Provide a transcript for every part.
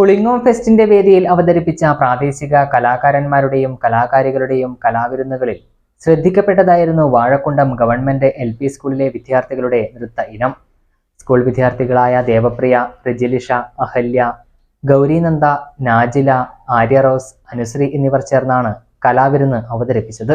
പുളിങ്ങോം ഫെസ്റ്റിന്റെ വേദിയിൽ അവതരിപ്പിച്ച പ്രാദേശിക കലാകാരന്മാരുടെയും കലാകാരികളുടെയും കലാവിരുന്നുകളിൽ ശ്രദ്ധിക്കപ്പെട്ടതായിരുന്നു വാഴക്കുണ്ടം ഗവൺമെന്റ് എൽ പി സ്കൂളിലെ വിദ്യാർത്ഥികളുടെ നൃത്ത ഇനം. സ്കൂൾ വിദ്യാർത്ഥികളായ ദേവപ്രിയ റിജിലിഷ അഹല്യ ഗൗരീനന്ദ നാജില ആര്യറോസ് അനുശ്രീ എന്നിവർ ചേർന്നാണ് കലാവിരുന്ന് അവതരിപ്പിച്ചത്.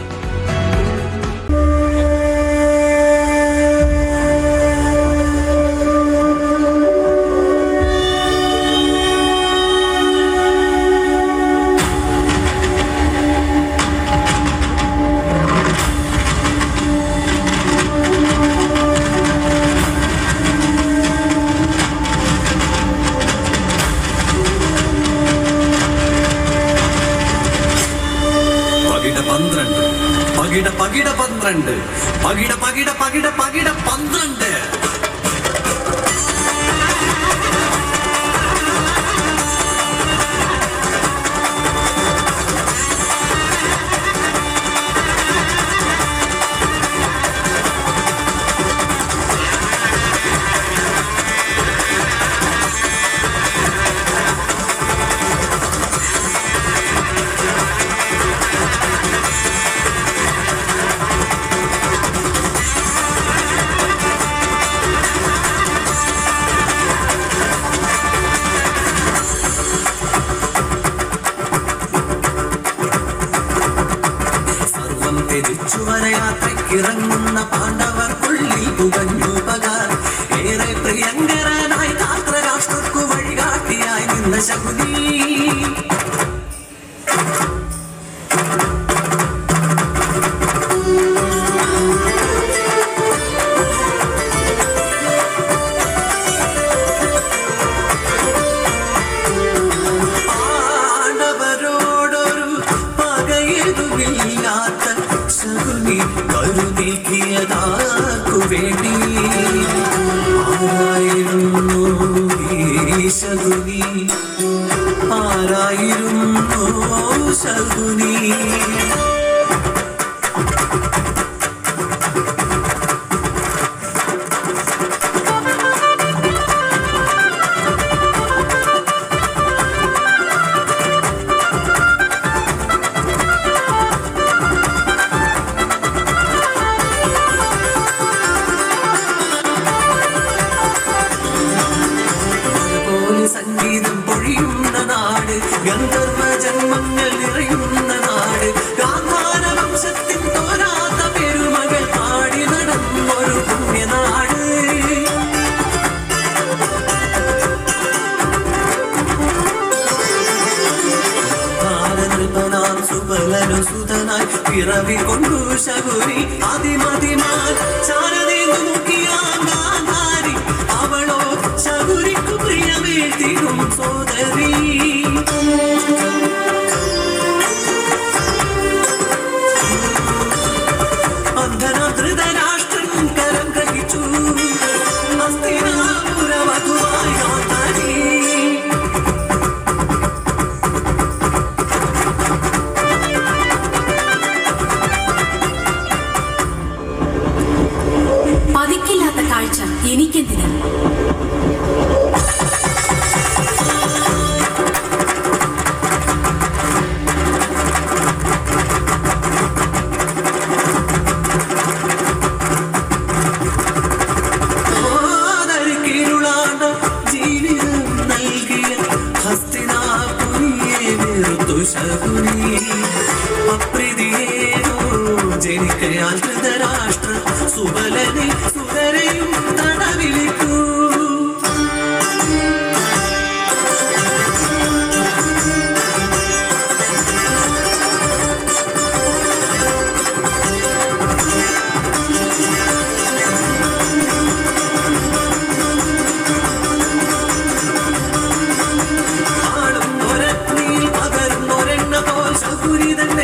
പകിട പകിട പന്ത്രണ്ട് പകിട പകിട പകിട പകിട പന്ത്രണ്ട് വരയാത്രയ്ക്കിറങ്ങുന്ന പാണ്ഡവർക്കുള്ളിൽ പുകഞ്ഞു പകാർ ഏറെ പ്രിയങ്കരനായി കാത്രരാഷ്ട്രക്കു വഴികാട്ടിയായി നിന്ന ശകുനി. പാണ്ഡവരോടൊരു ശകുനി കരുനീക്കിയതാർക്കു വേണ്ടി ആരായിരുന്നു ഈ ശകുനി? ആരായിരുന്നു ശകുനി? ഭാരതൃപനാം സുബലനു സുതനായി പിറവി കൊണ്ടു ശകുരി അതിമതിമാൻ ചാരതേന്നു മുക്കിയാം ഗാന്ധാരി അവളോ ശകുനിക്കു പ്രിയമേറ്റിടും സോദരി. പതിക്കില്ലാത്ത കാഴ്ച புரிதல்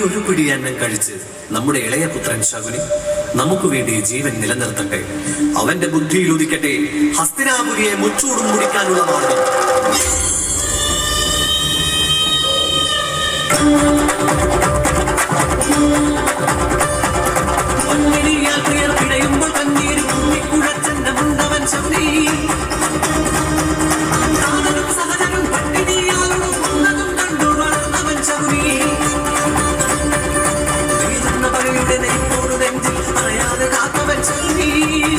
ഒരു പിടി അന്നം കഴിച്ച് നമ്മുടെ ഇളയ പുത്രൻ ശകുനി നമുക്ക് വേണ്ടി ജീവൻ നിലനിർത്തട്ടെ. അവന്റെ ബുദ്ധിയിൽ ഉദിക്കട്ടെ. ഹസ്തിനാപുരിയെ മുച്ചൂടും മുടിക്കാനുള്ള മാർഗം. പൊന്നിനിയാൽ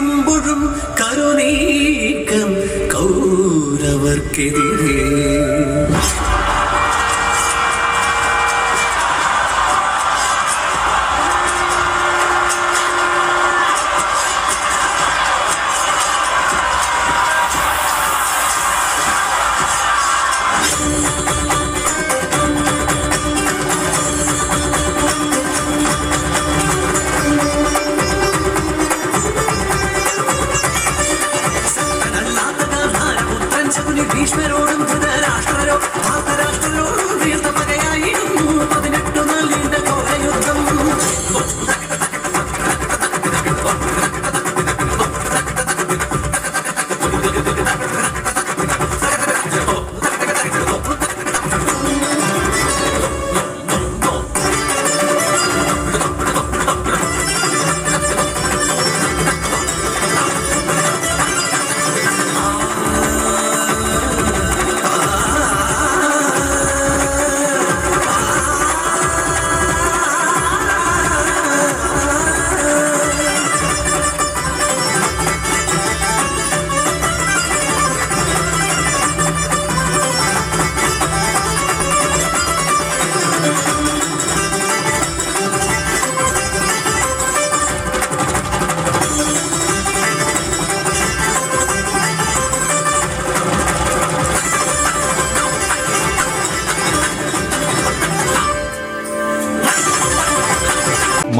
തോൽപ്പിച്ചിടുമ്പോഴും കരുണീക്കം കൗരവർക്കെതിരെ.